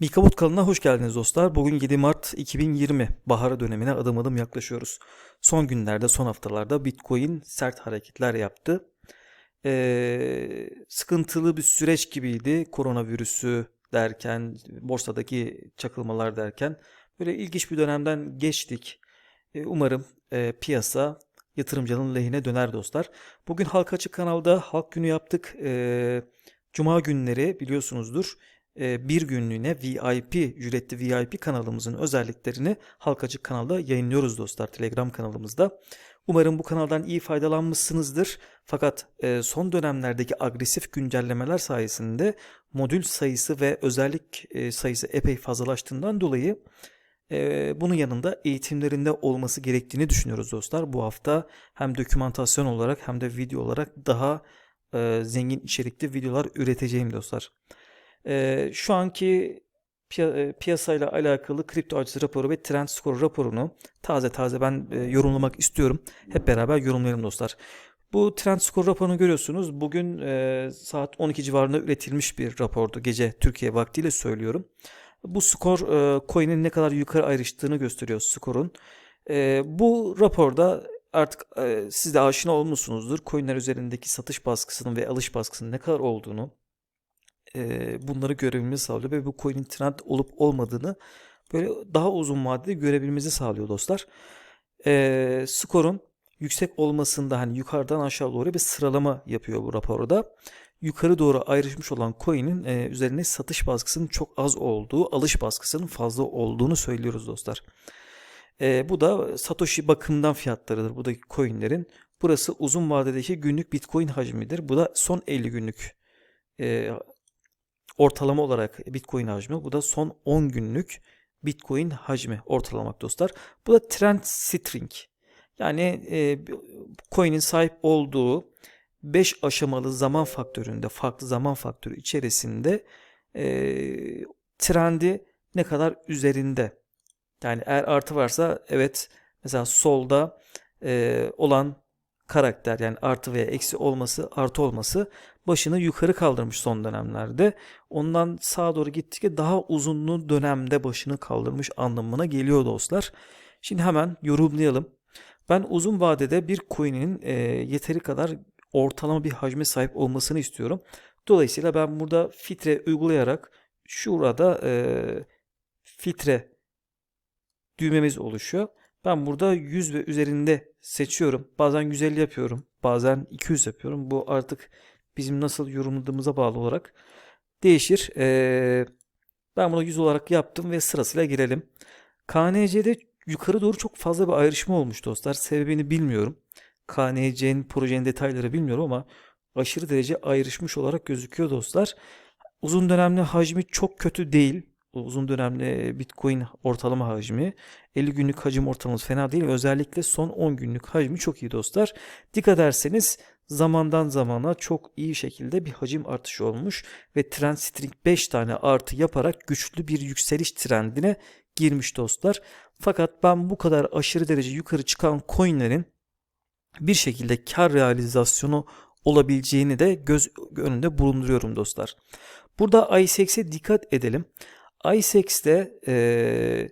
Mikabut kanalına hoş geldiniz dostlar. Bugün 7 Mart 2020 bahar dönemine adım adım yaklaşıyoruz. Son günlerde, son haftalarda Bitcoin sert hareketler yaptı. Ee, sıkıntılı bir süreç gibiydi. Koronavirüsü derken, borsadaki çakılmalar derken böyle ilginç bir dönemden geçtik. Ee, umarım e, piyasa yatırımcının lehine döner dostlar. Bugün Halk Açık kanalda Halk Günü yaptık. Ee, Cuma günleri biliyorsunuzdur bir günlüğüne VIP, ücretli VIP kanalımızın özelliklerini Halk Açık kanalda yayınlıyoruz dostlar Telegram kanalımızda. Umarım bu kanaldan iyi faydalanmışsınızdır. Fakat e, son dönemlerdeki agresif güncellemeler sayesinde modül sayısı ve özellik e, sayısı epey fazlalaştığından dolayı e, bunun yanında eğitimlerinde olması gerektiğini düşünüyoruz dostlar. Bu hafta hem dokümantasyon olarak hem de video olarak daha zengin içerikli videolar üreteceğim dostlar. E, şu anki e, piyasayla alakalı kripto aciz raporu ve trend score raporunu taze taze ben e, yorumlamak istiyorum. Hep beraber yorumlayalım dostlar. Bu trend score raporunu görüyorsunuz. Bugün e, saat 12 civarında üretilmiş bir rapordu. Gece Türkiye vaktiyle söylüyorum. Bu skor e, coin'in ne kadar yukarı ayrıştığını gösteriyor skorun. Bu raporda artık e, siz de aşina olmuşsunuzdur. Coin'ler üzerindeki satış baskısının ve alış baskısının ne kadar olduğunu e, bunları görebilmemizi sağlıyor ve bu coin'in trend olup olmadığını böyle daha uzun vadede görebilmemizi sağlıyor dostlar. E, skorun yüksek olmasında hani yukarıdan aşağı doğru bir sıralama yapıyor bu raporda. Yukarı doğru ayrışmış olan coin'in e, üzerine satış baskısının çok az olduğu, alış baskısının fazla olduğunu söylüyoruz dostlar. E, bu da Satoshi bakımından fiyatlarıdır buradaki coin'lerin. Burası uzun vadedeki günlük Bitcoin hacmidir. Bu da son 50 günlük e, ortalama olarak Bitcoin hacmi. Bu da son 10 günlük Bitcoin hacmi ortalamak dostlar. Bu da trend string. Yani e, coin'in sahip olduğu 5 aşamalı zaman faktöründe, farklı zaman faktörü içerisinde e, trendi ne kadar üzerinde. Yani eğer artı varsa evet mesela solda e, olan karakter yani artı veya eksi olması artı olması başını yukarı kaldırmış son dönemlerde. Ondan sağa doğru gittikçe daha uzunlu dönemde başını kaldırmış anlamına geliyor dostlar. Şimdi hemen yorumlayalım. Ben uzun vadede bir coin'in e, yeteri kadar ortalama bir hacme sahip olmasını istiyorum. Dolayısıyla ben burada filtre uygulayarak şurada e, filtre düğmemiz oluşuyor. Ben burada 100 ve üzerinde seçiyorum. Bazen 150 yapıyorum. Bazen 200 yapıyorum. Bu artık bizim nasıl yorumladığımıza bağlı olarak değişir. Ee, ben bunu 100 olarak yaptım ve sırasıyla girelim. KNC'de yukarı doğru çok fazla bir ayrışma olmuş dostlar. Sebebini bilmiyorum. KNC'nin projenin detayları bilmiyorum ama aşırı derece ayrışmış olarak gözüküyor dostlar. Uzun dönemli hacmi çok kötü değil. Uzun dönemli Bitcoin ortalama hacmi 50 günlük hacim ortalaması fena değil. Özellikle son 10 günlük hacmi çok iyi dostlar. Dikkat ederseniz zamandan zamana çok iyi şekilde bir hacim artışı olmuş ve trend string 5 tane artı yaparak güçlü bir yükseliş trendine girmiş dostlar. Fakat ben bu kadar aşırı derece yukarı çıkan coinlerin bir şekilde kar realizasyonu olabileceğini de göz önünde bulunduruyorum dostlar. Burada ICX'e dikkat edelim. ICX'te e,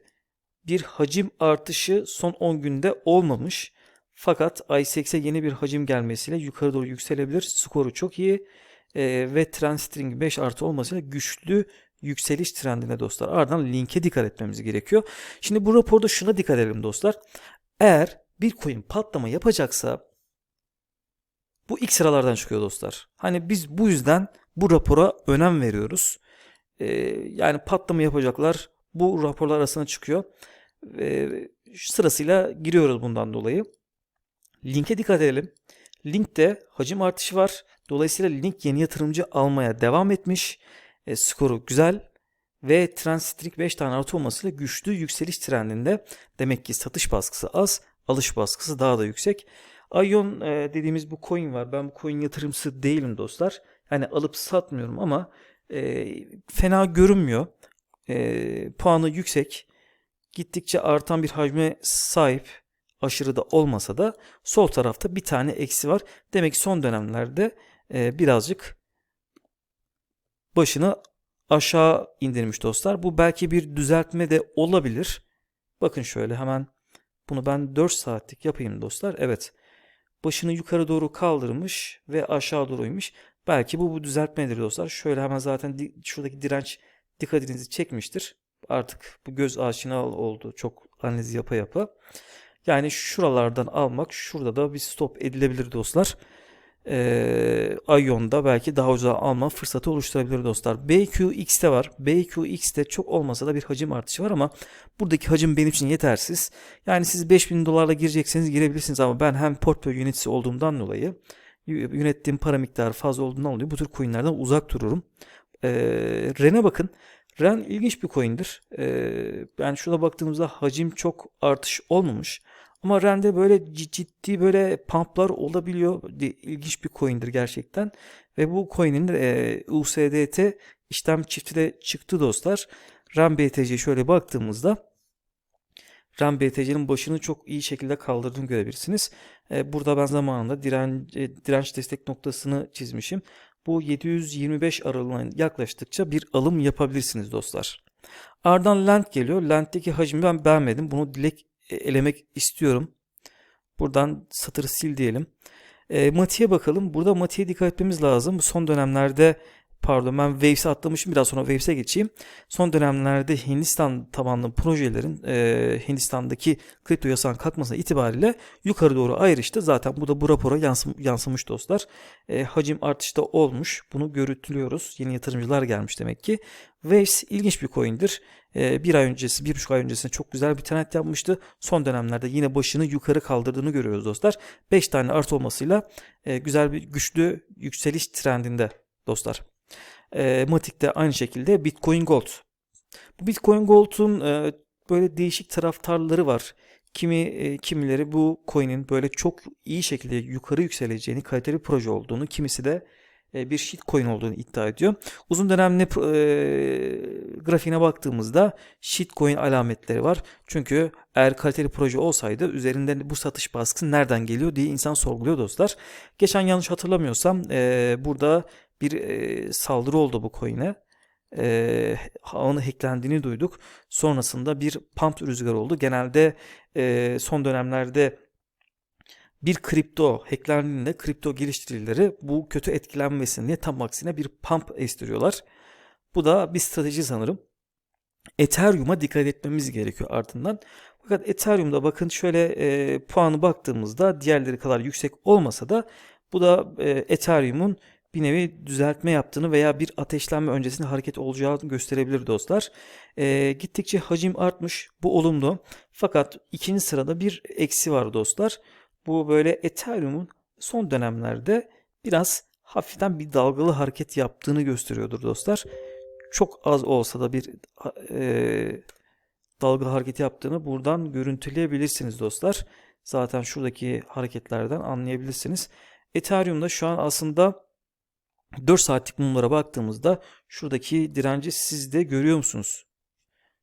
bir hacim artışı son 10 günde olmamış. Fakat ICX'e yeni bir hacim gelmesiyle yukarı doğru yükselebilir. Skoru çok iyi e, ve trend string 5 artı olmasıyla güçlü yükseliş trendine dostlar. Ardından linke dikkat etmemiz gerekiyor. Şimdi bu raporda şuna dikkat edelim dostlar. Eğer bir coin patlama yapacaksa bu ilk sıralardan çıkıyor dostlar. Hani biz bu yüzden bu rapora önem veriyoruz. Ee, yani patlama yapacaklar bu raporlar arasına çıkıyor. Ee, sırasıyla giriyoruz bundan dolayı. Linke dikkat edelim. Linkte hacim artışı var. Dolayısıyla link yeni yatırımcı almaya devam etmiş. E, skoru güzel ve trend string 5 tane artı olmasıyla güçlü yükseliş trendinde. Demek ki satış baskısı az, alış baskısı daha da yüksek. Ion e, dediğimiz bu coin var. Ben bu coin yatırımcısı değilim dostlar. Yani alıp satmıyorum ama e, fena görünmüyor. E, puanı yüksek. Gittikçe artan bir hacme sahip. Aşırı da olmasa da sol tarafta bir tane eksi var. Demek ki son dönemlerde e, birazcık başını aşağı indirmiş dostlar. Bu belki bir düzeltme de olabilir. Bakın şöyle hemen bunu ben 4 saatlik yapayım dostlar. Evet. Başını yukarı doğru kaldırmış ve aşağı doğru inmiş. Belki bu bu düzeltmedir dostlar. Şöyle hemen zaten di- şuradaki direnç dikkatinizi çekmiştir. Artık bu göz aşina oldu. Çok analiz yapa yapa. Yani şuralardan almak şurada da bir stop edilebilir dostlar. Ee, Ion'da belki daha ucuza alma fırsatı oluşturabilir dostlar. BQX'te var. BQX'te çok olmasa da bir hacim artışı var ama buradaki hacim benim için yetersiz. Yani siz 5000 dolarla girecekseniz girebilirsiniz ama ben hem portföy yöneticisi olduğumdan dolayı yönettiğim para miktarı fazla olduğundan dolayı bu tür coinlerden uzak dururum. Ee, Ren'e bakın. Ren ilginç bir coin'dir. Ee, yani şurada baktığımızda hacim çok artış olmamış. Ama Ren'de böyle cid- ciddi böyle pumplar olabiliyor. İlginç bir coin'dir gerçekten. Ve bu coin'in e, USDT işlem çifti de çıktı dostlar. Ren BTC şöyle baktığımızda Ren BTC'nin başını çok iyi şekilde kaldırdığını görebilirsiniz. E, burada ben zamanında diren, e, direnç destek noktasını çizmişim. Bu 725 aralığına yaklaştıkça bir alım yapabilirsiniz dostlar. Ardından Land geliyor. Land'deki hacmi ben beğenmedim. Bunu dilek e, elemek istiyorum. Buradan satırı sil diyelim. E, Mati'ye bakalım. Burada Mati'ye dikkat etmemiz lazım. Son dönemlerde pardon ben Waves'e atlamışım. Biraz sonra Waves'e geçeyim. Son dönemlerde Hindistan tabanlı projelerin e, Hindistan'daki kripto yasağın kalkmasına itibariyle yukarı doğru ayrıştı. Zaten bu da bu rapora yansım, yansımış dostlar. E, hacim artışta olmuş. Bunu görüntülüyoruz. Yeni yatırımcılar gelmiş demek ki. Waves ilginç bir coin'dir. E, bir ay öncesi, bir buçuk ay öncesinde çok güzel bir trend yapmıştı. Son dönemlerde yine başını yukarı kaldırdığını görüyoruz dostlar. 5 tane art olmasıyla e, güzel bir güçlü yükseliş trendinde dostlar. E, Matic de aynı şekilde Bitcoin Gold. Bu Bitcoin Gold'un e, böyle değişik taraftarları var. Kimi e, kimileri bu coin'in böyle çok iyi şekilde yukarı yükseleceğini, kaliteli bir proje olduğunu, kimisi de e, bir shitcoin olduğunu iddia ediyor. Uzun dönemli e, grafiğine baktığımızda shitcoin alametleri var. Çünkü eğer kaliteli proje olsaydı üzerinden bu satış baskısı nereden geliyor diye insan sorguluyor dostlar. Geçen yanlış hatırlamıyorsam e, burada bir e, saldırı oldu bu coin'e. E, ağını hacklendiğini duyduk. Sonrasında bir pump rüzgarı oldu. Genelde e, son dönemlerde bir kripto hacklendiğinde kripto geliştiricileri bu kötü etkilenmesin diye tam aksine bir pump estiriyorlar. Bu da bir strateji sanırım. Ethereum'a dikkat etmemiz gerekiyor ardından. Fakat Ethereum'da bakın şöyle e, puanı baktığımızda diğerleri kadar yüksek olmasa da bu da e, Ethereum'un bir nevi düzeltme yaptığını veya bir ateşlenme öncesinde hareket olacağını gösterebilir dostlar. E, gittikçe hacim artmış. Bu olumlu. Fakat ikinci sırada bir eksi var dostlar. Bu böyle Ethereum'un son dönemlerde biraz hafiften bir dalgalı hareket yaptığını gösteriyordur dostlar. Çok az olsa da bir e, dalgalı hareket yaptığını buradan görüntüleyebilirsiniz dostlar. Zaten şuradaki hareketlerden anlayabilirsiniz. Ethereum'da şu an aslında 4 saatlik mumlara baktığımızda şuradaki direnci siz de görüyor musunuz?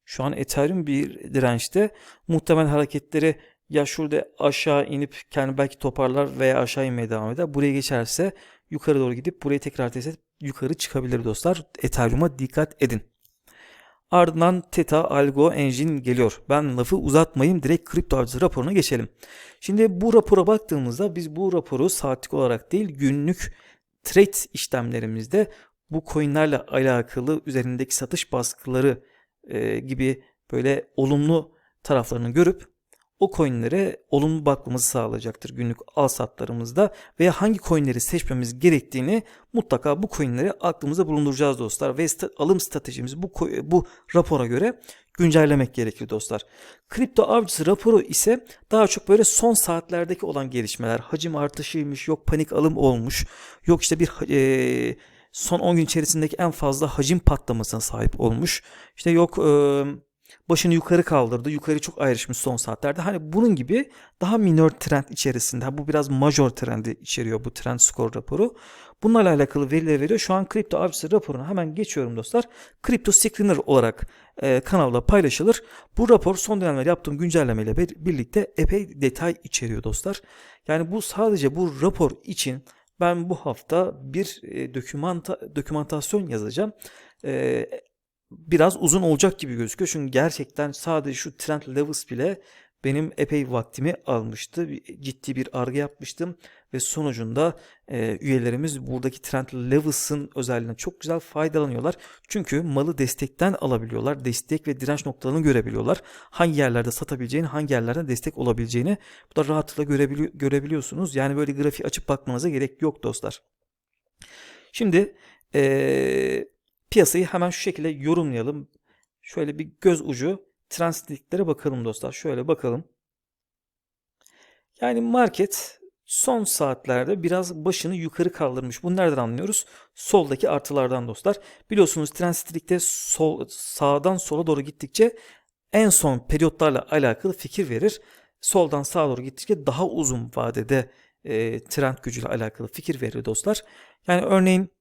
Şu an Ethereum bir dirençte muhtemel hareketleri ya şurada aşağı inip kendi belki toparlar veya aşağı inmeye devam eder. Buraya geçerse yukarı doğru gidip burayı tekrar test edip yukarı çıkabilir dostlar. Ethereum'a dikkat edin. Ardından Theta Algo Engine geliyor. Ben lafı uzatmayayım direkt kripto avcısı raporuna geçelim. Şimdi bu rapora baktığımızda biz bu raporu saatlik olarak değil günlük trade işlemlerimizde bu coinlerle alakalı üzerindeki satış baskıları e, gibi böyle olumlu taraflarını görüp o coinlere olumlu bakmamızı sağlayacaktır günlük al satlarımızda veya hangi coinleri seçmemiz gerektiğini mutlaka bu coinleri aklımızda bulunduracağız dostlar ve alım stratejimizi bu bu rapora göre güncellemek gerekir dostlar. Kripto avcısı raporu ise daha çok böyle son saatlerdeki olan gelişmeler, hacim artışıymış, yok panik alım olmuş, yok işte bir e, son 10 gün içerisindeki en fazla hacim patlamasına sahip olmuş. İşte yok e, başını yukarı kaldırdı. Yukarı çok ayrışmış son saatlerde. Hani bunun gibi daha minor trend içerisinde. Bu biraz major trendi içeriyor bu trend score raporu. Bunlarla alakalı veriler veriyor. Şu an kripto avcısı raporuna hemen geçiyorum dostlar. Kripto Screener olarak e, kanalda paylaşılır. Bu rapor son dönemlerde yaptığım güncellemeyle bir- birlikte epey detay içeriyor dostlar. Yani bu sadece bu rapor için ben bu hafta bir e, dokümanta, dokümantasyon yazacağım. e, biraz uzun olacak gibi gözüküyor. Çünkü gerçekten sadece şu trend levels bile benim epey vaktimi almıştı. Ciddi bir arge yapmıştım ve sonucunda e, üyelerimiz buradaki trend levels'ın özelliğinden çok güzel faydalanıyorlar. Çünkü malı destekten alabiliyorlar. Destek ve direnç noktalarını görebiliyorlar. Hangi yerlerde satabileceğini, hangi yerlerde destek olabileceğini bu da rahatlıkla görebili görebiliyorsunuz. Yani böyle grafiği açıp bakmanıza gerek yok dostlar. Şimdi e, piyasayı hemen şu şekilde yorumlayalım. Şöyle bir göz ucu transitliklere bakalım dostlar. Şöyle bakalım. Yani market son saatlerde biraz başını yukarı kaldırmış. Bunu nereden anlıyoruz? Soldaki artılardan dostlar. Biliyorsunuz transitlikte sol, sağdan sola doğru gittikçe en son periyotlarla alakalı fikir verir. Soldan sağa doğru gittikçe daha uzun vadede e, trend gücüyle alakalı fikir verir dostlar. Yani örneğin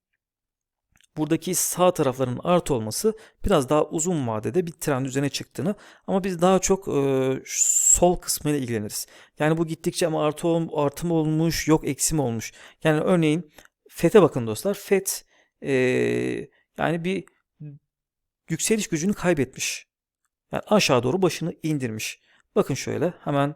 buradaki sağ tarafların artı olması biraz daha uzun vadede bir trend üzerine çıktığını ama biz daha çok e, sol kısmıyla ilgileniriz. Yani bu gittikçe ama artı, artı mı olmuş yok eksi mi olmuş. Yani örneğin FET'e bakın dostlar. FET e, yani bir yükseliş gücünü kaybetmiş. Yani aşağı doğru başını indirmiş. Bakın şöyle hemen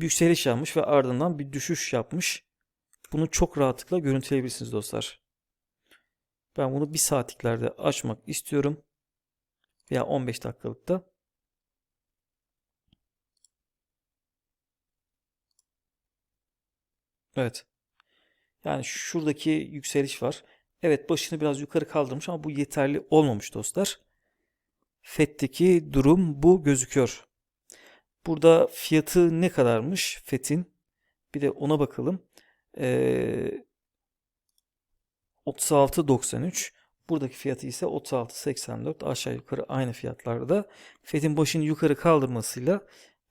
bir yükseliş yapmış ve ardından bir düşüş yapmış. Bunu çok rahatlıkla görüntüleyebilirsiniz dostlar. Ben bunu bir saatliklerde açmak istiyorum. Veya 15 dakikalıkta. Evet. Yani şuradaki yükseliş var. Evet başını biraz yukarı kaldırmış ama bu yeterli olmamış dostlar. FED'deki durum bu gözüküyor. Burada fiyatı ne kadarmış FET'in? Bir de ona bakalım. Ee, 36.93. Buradaki fiyatı ise 36.84. Aşağı yukarı aynı fiyatlarda. FET'in başını yukarı kaldırmasıyla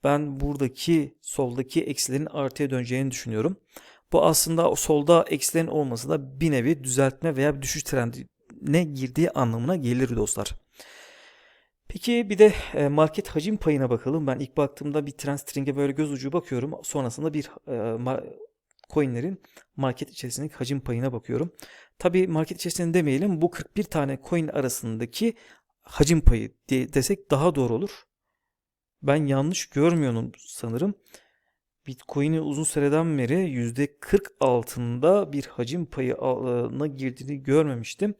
ben buradaki soldaki eksilerin artıya döneceğini düşünüyorum. Bu aslında solda eksilerin olması da bir nevi düzeltme veya bir düşüş trendine girdiği anlamına gelir dostlar. Peki bir de e, market hacim payına bakalım. Ben ilk baktığımda bir trend string'e böyle göz ucu bakıyorum. Sonrasında bir e, coinlerin market içerisindeki hacim payına bakıyorum. Tabi market içerisinde demeyelim bu 41 tane coin arasındaki hacim payı desek daha doğru olur. Ben yanlış görmüyorum sanırım. Bitcoin'in uzun süreden beri %40 altında bir hacim payına girdiğini görmemiştim.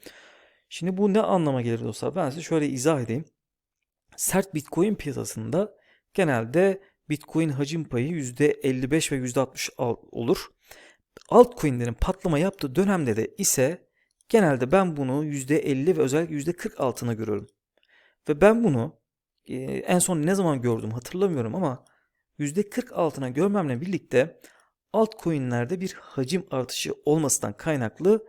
Şimdi bu ne anlama gelir dostlar? Ben size şöyle izah edeyim sert Bitcoin piyasasında genelde Bitcoin hacim payı %55 ve %60 olur. Altcoin'lerin patlama yaptığı dönemde de ise genelde ben bunu %50 ve özellikle %40 altına görüyorum. Ve ben bunu e, en son ne zaman gördüm hatırlamıyorum ama %40 altına görmemle birlikte altcoin'lerde bir hacim artışı olmasından kaynaklı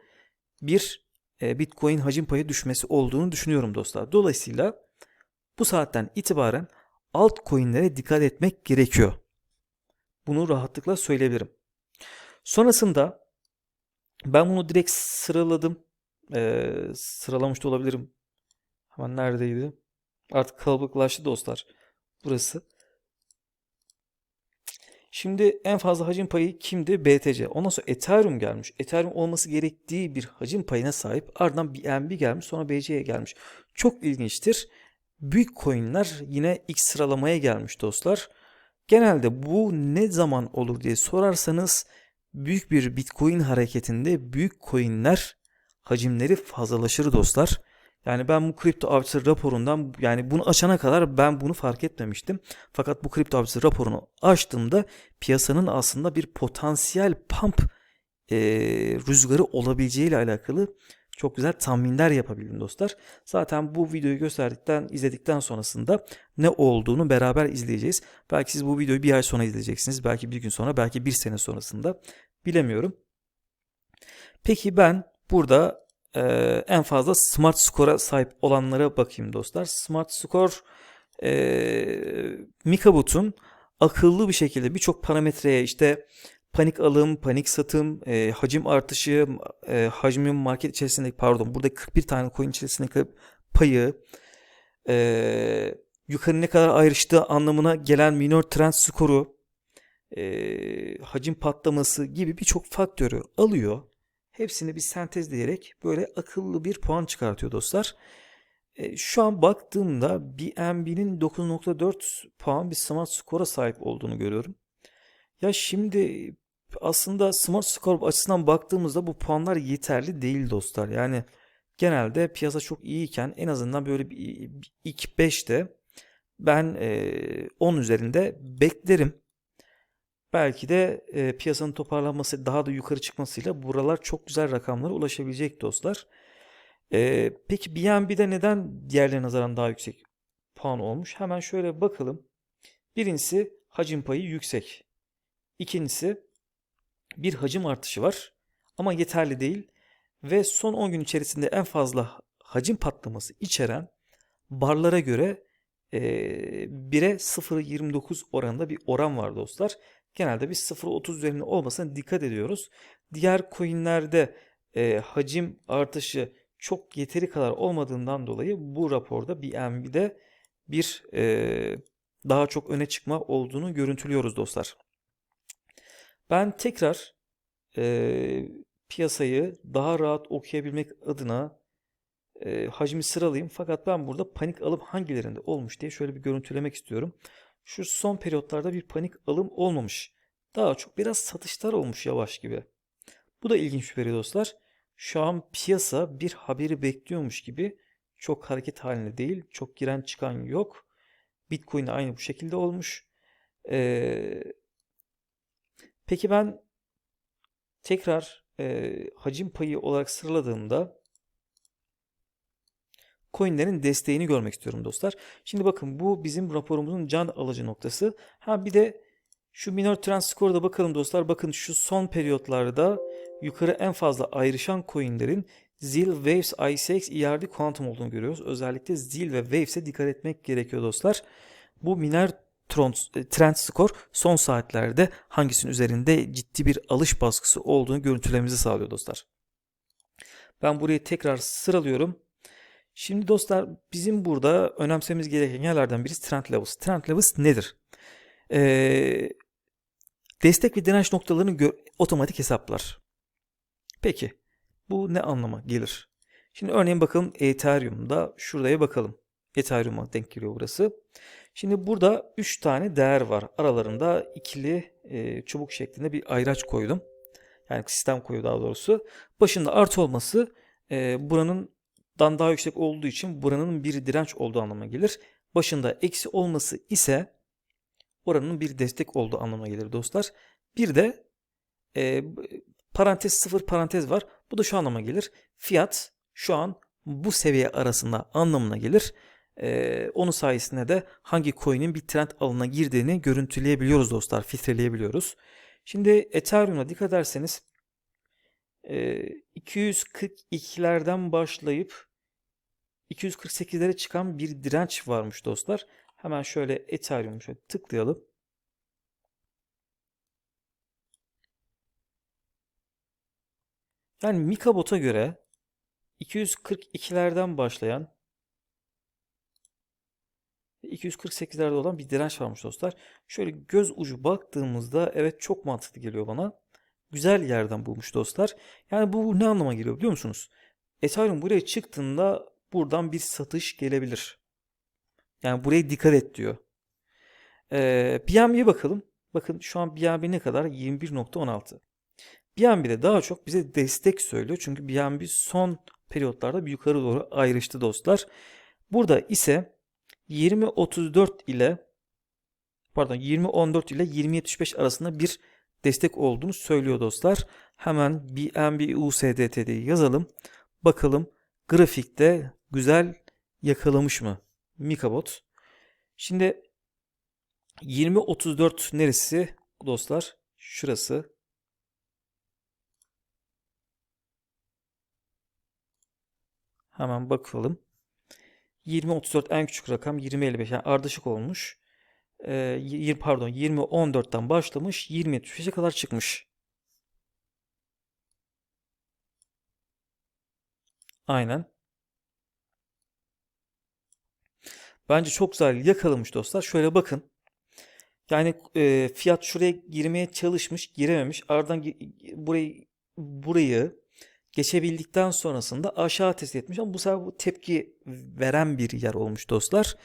bir e, Bitcoin hacim payı düşmesi olduğunu düşünüyorum dostlar. Dolayısıyla bu saatten itibaren altcoin'lere dikkat etmek gerekiyor. Bunu rahatlıkla söyleyebilirim. Sonrasında ben bunu direkt sıraladım. Ee, sıralamış da olabilirim. Hemen neredeydi? Artık kalabalıklaştı dostlar. Burası. Şimdi en fazla hacim payı kimdi? BTC. Ondan sonra Ethereum gelmiş. Ethereum olması gerektiği bir hacim payına sahip. Ardından BNB gelmiş. Sonra BC'ye gelmiş. Çok ilginçtir büyük coinler yine ilk sıralamaya gelmiş dostlar. Genelde bu ne zaman olur diye sorarsanız büyük bir Bitcoin hareketinde büyük coinler hacimleri fazlalaşır dostlar. Yani ben bu kripto avcısı raporundan yani bunu açana kadar ben bunu fark etmemiştim. Fakat bu kripto avcısı raporunu açtığımda piyasanın aslında bir potansiyel pump e, rüzgarı olabileceğiyle alakalı çok güzel tahminler yapabildim dostlar. Zaten bu videoyu gösterdikten, izledikten sonrasında ne olduğunu beraber izleyeceğiz. Belki siz bu videoyu bir ay sonra izleyeceksiniz. Belki bir gün sonra, belki bir sene sonrasında. Bilemiyorum. Peki ben burada e, en fazla Smart Score'a sahip olanlara bakayım dostlar. Smart Score e, Mikabut'un akıllı bir şekilde birçok parametreye işte panik alım, panik satım, e, hacim artışı, e, hacmin market içerisindeki pardon burada 41 tane coin içerisindeki payı e, yukarı ne kadar ayrıştığı anlamına gelen minor trend skoru e, hacim patlaması gibi birçok faktörü alıyor. Hepsini bir sentezleyerek böyle akıllı bir puan çıkartıyor dostlar. E, şu an baktığımda BNB'nin 9.4 puan bir Smart Score'a sahip olduğunu görüyorum. Ya şimdi aslında Smart Score açısından baktığımızda bu puanlar yeterli değil dostlar. Yani genelde piyasa çok iyiyken en azından böyle bir ilk 5'te ben e, 10 üzerinde beklerim. Belki de e, piyasanın toparlanması daha da yukarı çıkmasıyla buralar çok güzel rakamlara ulaşabilecek dostlar. E, peki BNB'de neden diğerlerine nazaran daha yüksek puan olmuş? Hemen şöyle bakalım. Birincisi hacim payı yüksek. İkincisi bir hacim artışı var ama yeterli değil ve son 10 gün içerisinde en fazla hacim patlaması içeren barlara göre e, 1'e 0.29 oranında bir oran var dostlar. Genelde biz 0.30 üzerinde olmasına dikkat ediyoruz. Diğer coinlerde e, hacim artışı çok yeteri kadar olmadığından dolayı bu raporda BNB'de bir e, daha çok öne çıkma olduğunu görüntülüyoruz dostlar. Ben tekrar e, piyasayı daha rahat okuyabilmek adına e, hacmi sıralayayım. Fakat ben burada panik alıp hangilerinde olmuş diye şöyle bir görüntülemek istiyorum. Şu son periyotlarda bir panik alım olmamış. Daha çok biraz satışlar olmuş yavaş gibi. Bu da ilginç bir veri dostlar. Şu an piyasa bir haberi bekliyormuş gibi çok hareket halinde değil. Çok giren çıkan yok. Bitcoin aynı bu şekilde olmuş. Ee, peki ben tekrar e, hacim payı olarak sıraladığımda coinlerin desteğini görmek istiyorum dostlar. Şimdi bakın bu bizim raporumuzun can alıcı noktası. Ha bir de şu minor trend score'da bakalım dostlar. Bakın şu son periyotlarda yukarı en fazla ayrışan coinlerin ZIL, Waves, ICX, ERD, Quantum olduğunu görüyoruz. Özellikle ZIL ve Waves'e dikkat etmek gerekiyor dostlar. Bu minor trend score son saatlerde hangisinin üzerinde ciddi bir alış baskısı olduğunu görüntülememizi sağlıyor dostlar. Ben burayı tekrar sıralıyorum. Şimdi dostlar bizim burada önemsememiz gereken yerlerden birisi trend levels. Trend levels nedir? Ee, destek ve direnç noktalarını otomatik hesaplar. Peki bu ne anlama gelir? Şimdi örneğin bakalım Ethereum'da şuraya bakalım. Ethereum'a denk geliyor burası. Şimdi burada 3 tane değer var. Aralarında ikili e, çubuk şeklinde bir ayraç koydum. Yani sistem koyuyor daha doğrusu. Başında artı olması e, buranın dan daha yüksek olduğu için buranın bir direnç olduğu anlamına gelir. Başında eksi olması ise oranın bir destek olduğu anlamına gelir dostlar. Bir de e, parantez sıfır parantez var. Bu da şu anlama gelir. Fiyat şu an bu seviye arasında anlamına gelir. Ee, onun sayesinde de hangi coin'in bir trend alına girdiğini görüntüleyebiliyoruz dostlar. Filtreleyebiliyoruz. Şimdi Ethereum'a dikkat ederseniz e, 242'lerden başlayıp 248'lere çıkan bir direnç varmış dostlar. Hemen şöyle Ethereum'u şöyle tıklayalım. Yani Mikabot'a göre 242'lerden başlayan 248'lerde olan bir direnç varmış dostlar. Şöyle göz ucu baktığımızda evet çok mantıklı geliyor bana. Güzel yerden bulmuş dostlar. Yani bu ne anlama geliyor biliyor musunuz? Ethereum buraya çıktığında buradan bir satış gelebilir. Yani buraya dikkat et diyor. Ee, BNB'ye bakalım. Bakın şu an BNB ne kadar? 21.16. BNB'de daha çok bize destek söylüyor. Çünkü BNB son periyotlarda bir yukarı doğru ayrıştı dostlar. Burada ise 20.34 ile pardon 20.14 ile 20.75 arasında bir destek olduğunu söylüyor dostlar. Hemen BNB USDT'de yazalım. Bakalım grafikte güzel yakalamış mı Mikabot? Şimdi 20.34 neresi dostlar? Şurası. Hemen bakalım. 20-34 en küçük rakam 20-55 yani ardışık olmuş. Ee, pardon 20-14'ten başlamış 20-75'e kadar çıkmış. Aynen. Bence çok güzel yakalamış dostlar. Şöyle bakın. Yani e, fiyat şuraya girmeye çalışmış, girememiş. Ardından burayı burayı geçebildikten sonrasında aşağı test etmiş ama bu sefer bu tepki veren bir yer olmuş dostlar.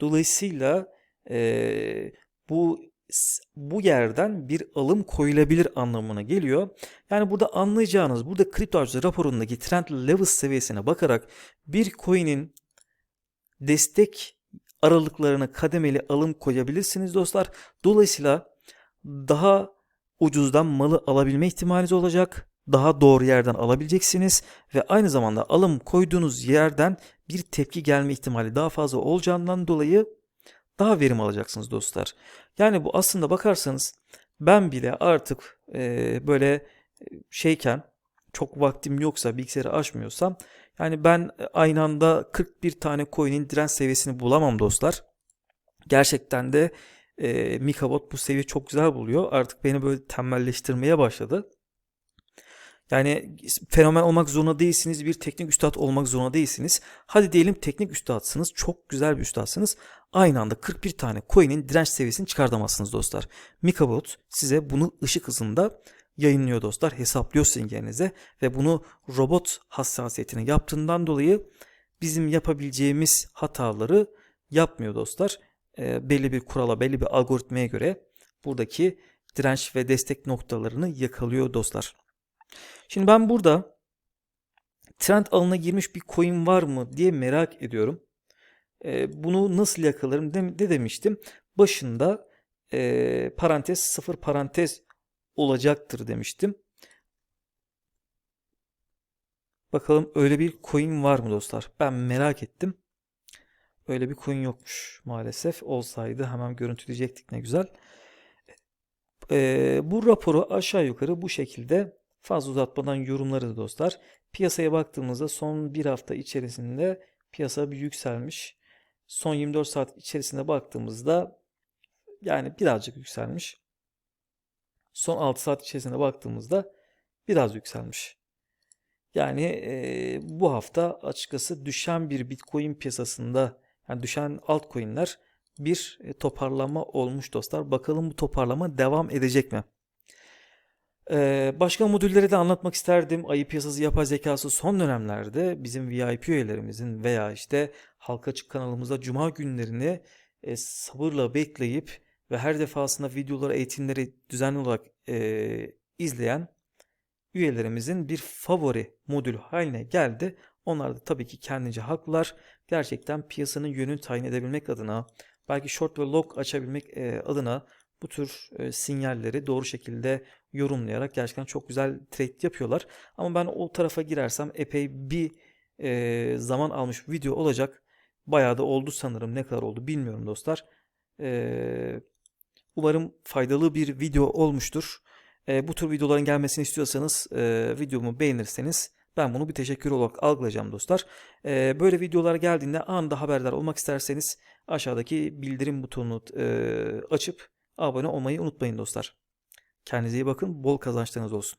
Dolayısıyla e, bu bu yerden bir alım koyulabilir anlamına geliyor. Yani burada anlayacağınız burada kripto arzı raporundaki trend levels seviyesine bakarak bir coin'in destek aralıklarına kademeli alım koyabilirsiniz dostlar. Dolayısıyla daha ucuzdan malı alabilme ihtimaliniz olacak. Daha doğru yerden alabileceksiniz ve aynı zamanda alım koyduğunuz yerden bir tepki gelme ihtimali daha fazla olacağından dolayı daha verim alacaksınız dostlar. Yani bu aslında bakarsanız ben bile artık e, böyle şeyken çok vaktim yoksa bilgisayarı açmıyorsam yani ben aynı anda 41 tane coin'in direnç seviyesini bulamam dostlar. Gerçekten de e, Mikabot bu seviye çok güzel buluyor. Artık beni böyle tembelleştirmeye başladı. Yani fenomen olmak zorunda değilsiniz, bir teknik üstad olmak zorunda değilsiniz. Hadi diyelim teknik üstadsınız, çok güzel bir üstadsınız. Aynı anda 41 tane coin'in direnç seviyesini çıkartamazsınız dostlar. Mikabot size bunu ışık hızında yayınlıyor dostlar. Hesaplıyor sizin yerinize ve bunu robot hassasiyetine yaptığından dolayı bizim yapabileceğimiz hataları yapmıyor dostlar. E, belli bir kurala, belli bir algoritmaya göre buradaki direnç ve destek noktalarını yakalıyor dostlar. Şimdi ben burada trend alına girmiş bir coin var mı diye merak ediyorum. E, bunu nasıl yakalarım de, de demiştim. Başında e, parantez sıfır parantez olacaktır demiştim. Bakalım öyle bir coin var mı dostlar? Ben merak ettim. Öyle bir coin yokmuş maalesef. Olsaydı hemen görüntüleyecektik ne güzel. Ee, bu raporu aşağı yukarı bu şekilde fazla uzatmadan yorumlarız dostlar. Piyasaya baktığımızda son bir hafta içerisinde piyasa bir yükselmiş. Son 24 saat içerisinde baktığımızda yani birazcık yükselmiş. Son 6 saat içerisinde baktığımızda biraz yükselmiş. Yani e, bu hafta açıkçası düşen bir Bitcoin piyasasında yani düşen altcoin'ler bir e, toparlama olmuş dostlar. Bakalım bu toparlama devam edecek mi? Ee, başka modülleri de anlatmak isterdim. Ayı piyasası yapay zekası son dönemlerde bizim VIP üyelerimizin veya işte halka açık kanalımızda cuma günlerini e, sabırla bekleyip ve her defasında videoları, eğitimleri düzenli olarak e, izleyen üyelerimizin bir favori modül haline geldi. Onlar da tabii ki kendince haklılar. Gerçekten piyasanın yönünü tayin edebilmek adına, belki short ve long açabilmek e, adına bu tür e, sinyalleri doğru şekilde yorumlayarak gerçekten çok güzel trade yapıyorlar. Ama ben o tarafa girersem epey bir e, zaman almış video olacak. Bayağı da oldu sanırım. Ne kadar oldu bilmiyorum dostlar. E, umarım faydalı bir video olmuştur. E, bu tür videoların gelmesini istiyorsanız e, videomu beğenirseniz ben bunu bir teşekkür olarak algılayacağım dostlar. E, böyle videolar geldiğinde anında haberdar olmak isterseniz aşağıdaki bildirim butonunu e, açıp abone olmayı unutmayın dostlar. Kendinize iyi bakın. Bol kazançlarınız olsun.